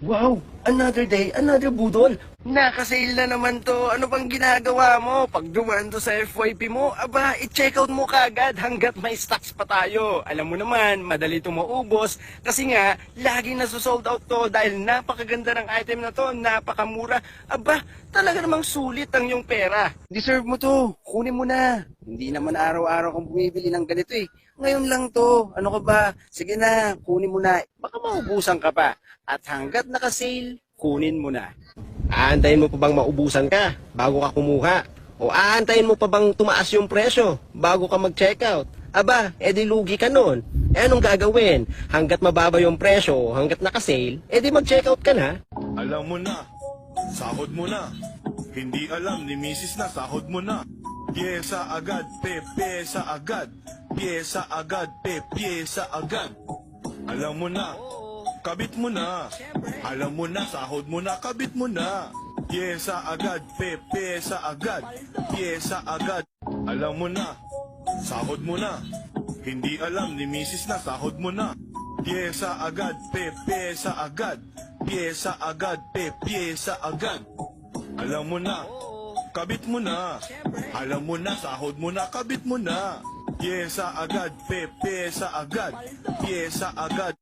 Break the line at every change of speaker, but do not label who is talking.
Whoa! Another day, another budol! Nakasale na naman to. Ano bang ginagawa mo? Pag dumaan to sa FYP mo, aba, i-check out mo kagad hanggat may stocks pa tayo. Alam mo naman, madali to maubos kasi nga, lagi nasusold out to dahil napakaganda ng item na to, napakamura. Aba, talaga namang sulit ang yung pera. Deserve mo to. Kunin mo na. Hindi naman araw-araw kang bumibili ng ganito eh. Ngayon lang to. Ano ka ba? Sige na, kunin mo na. Baka maubusan ka pa. At hanggat naka-sale, kunin mo na.
Aantayin mo pa bang maubusan ka bago ka kumuha? O aantayin mo pa bang tumaas yung presyo bago ka mag-checkout? Aba, edi lugi ka nun. Eh anong gagawin? Hanggat mababa yung presyo, hanggat naka-sale, edi mag-checkout ka na.
Alam mo na, sahod mo na. Hindi alam ni Mrs. na sahod mo na. Pyesa agad, pe, pyesa agad. Pyesa agad, pe, pyesa agad. Alam mo na, kabit mo na. Alam mo na, sahod mo na, kabit mo na. Pyesa agad, pe, agad. Pyesa agad. Alam mo na, sahod mo na. Hindi alam ni Mrs. na sahod mo na. Pyesa agad, pe, agad. Pyesa agad, pe, pyesa agad. Alam mo na, kabit mo na. Alam mo na, sahod mo na, kabit mo na. Pyesa agad, pe, agad. Pyesa agad.